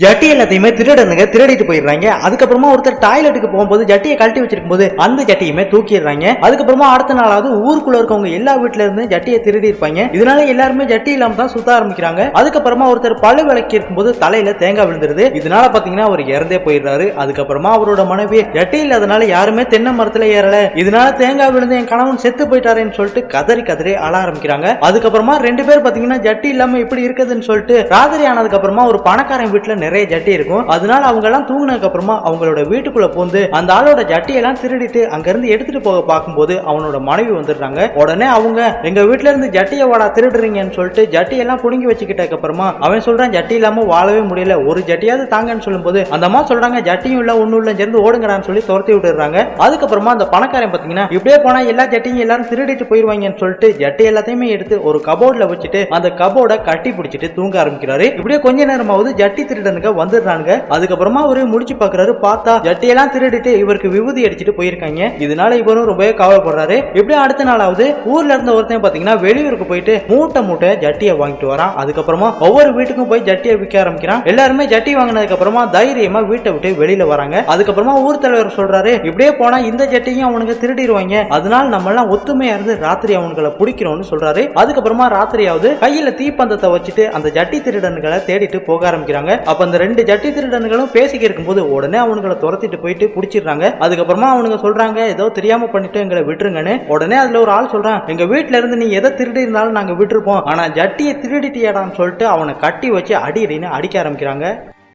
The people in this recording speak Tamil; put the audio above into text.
ஜட்டி எல்லாத்தையுமே திருடனுங்க திருடிட்டு போயிடுறாங்க. அதுக்கப்புறமா ஒருத்தர் டாய்லெட்டுக்கு போகும்போது ஜட்டியை கழட்டி வச்சிருக்கும் போது அந்த ஜட்டியுமே தூக்கிடுறாங்க. அதுக்கப்புறமா அடுத்த நாளாவது ஊருக்குள்ள இருக்கவங்க எல்லா வீட்ல இருந்து ஜட்டியை திருடி இருப்பாங்க. இதனால எல்லாருமே ஜட்டி இல்லாம தான் சுத்த ஆரம்பிக்கிறாங்க. அதுக்கப்புறமா ஒருத்தர் பழு விளக்கி இருக்கும்போது தலையில தேங்காய் விழுந்துருது. இதனால பாத்தீங்கன்னா அவர் இறந்தே போயிடுறாரு. அதுக்கப்புறமா அவரோட மனைவி ஜட்டி இல்லாதனால யாருமே தென்னை மரத்துல ஏறல. இதனால தேங்காய் விழுந்து என் கணவன் செத்து போயிட்டாருன்னு சொல்லிட்டு கதறி கதறி அழ ஆரம்பிக்கிறாங்க. அதுக்கப்புறமா ரெண்டு பேர் பாத்தீங்கன்னா ஜட்டி இல்லாம இப்படி இருக்குதுன்னு சொல்லிட்டு ராத்திரி ஆனதுக்கு அப்புறமா ஒரு பணக்காரன் வீட்டுல நிறைய ஜட்டி இருக்கும். அதனால அவங்க எல்லாம் தூங்கினதுக்கு அப்புறமா அவங்களோட வீட்டுக்குள்ள போந்து அந்த ஆளோட ஜட்டியெல்லாம் திருடிட்டு அங்க இருந்து எடுத்துட்டு போக பார்க்கும்போது அவனோட மனைவி வந்துடுறாங்க. உடனே அவங்க எங்க வீட்டுல இருந்து ஜட்டியை வாடா திருடுறீங்கன்னு சொல்லிட்டு ஜட்டியெல்லாம் புடுங்கி வச்சுக்கிட்டதுக்கு அப்புறமா அவன் சொல்றான் ஜட்டி இல்லாம வாழவே முடியல. ஒரு ஜட்டியாவது தாங்கன்னு சொல்லும்போது அந்த அம்மா சொல்றாங்க ஜட்டியும் இல்ல ஒண்ணும் இல்ல சேர்ந்து ஓடுங்கடான்னு சொல்லி துரத்தி விட்டுறாங்க அதுக்கப்புறமா அந்த பணக்காரன் பாத்தீங்கன்னா இப்படியே போனா எல்லா ஜட்டியும் எல்லாரும் திருடிட்டு போயிருவாங்கன்னு சொல்லிட்டு ஜட்டி எல்லாத்தையுமே எடுத்து ஒரு கபோர்ட்ல வச்சுட்டு அந்த கபோர்டை கட்டி பிடிச்சிட்டு தூங்க ஆரம்பிக்கிறாரு. இப்படியே கொஞ்ச நேரமாவது ஜட்டி திருடனுங்க வந்துடுறாங்க அதுக்கப்புறமா அவரு முடிச்சு பாக்குறாரு பார்த்தா ஜட்டியெல்லாம் திருடிட்டு இவருக்கு விபூதி அடிச்சுட்டு போயிருக்காங்க. இதனால இவரும் ரொம்பவே கவலைப்படுறாரு. இப்படி அடுத்த நாளாவது ஊர்ல இருந்த ஒருத்தன் பாத்தீங்கன்னா வெளியூருக்கு போயிட்டு மூட்டை மூட்டை ஜட்டியை வாங்கிட்டு வரான். அதுக்கப்புறமா ஒவ்வொரு வீட்டுக்கும் போய் ஜட்டியை விற்க ஆரம்பிக்கிறான். எல்லாருமே ஜட்டி வாங்கினதுக்கு அப்புறமா தைரியமா வீட்டை விட்டு வெளியில வராங்க. அதுக்கப்புறமா ஊர் தலைவர் சொல்றாரு இப்படியே போனா இந்த ஜட்டியும் அவனுக்கு திருடிடுவாங்க. அதனால நம்ம எல்லாம் ஒத்துமையா இருந்து ராத்திரி அவனுங்களை பிடிக்கிறோம்னு சொல்றாரு. அதுக்கப்புறமா ராத்திரியாவது கையில தீப்பந்தத்தை வச்சுட்டு அந்த ஜட்டி திருடன்களை தேடிட்டு போக ஆரம்பிக்கிறாங்க. அப்ப அந்த ரெண்டு ஜட்டி திருடன்களும் பேசிக்க இருக்கும்போது உடனே அவனுங்களை துரத்திட்டு போயிட்டு பிடிச்சிடுறாங்க. அதுக்கப்புறமா அவனுங்க சொல்றாங்க ஏதோ தெரியாம பண்ணிட்டு எங்களை விட்டுருங்கன்னு. உடனே அதுல ஒரு ஆள் சொல்றான் எங்க வீட்டுல இருந்து நீ எதை திருடி இருந்தாலும் நாங்க விட்டுருப்போம். ஆனா ஜட்டியை திருடிட்டியாடான்னு சொல்லிட்டு அவனை கட்டி வச்சு அடி அடின்னு அடிக்க ஆரம்பிக்கிறாங்க.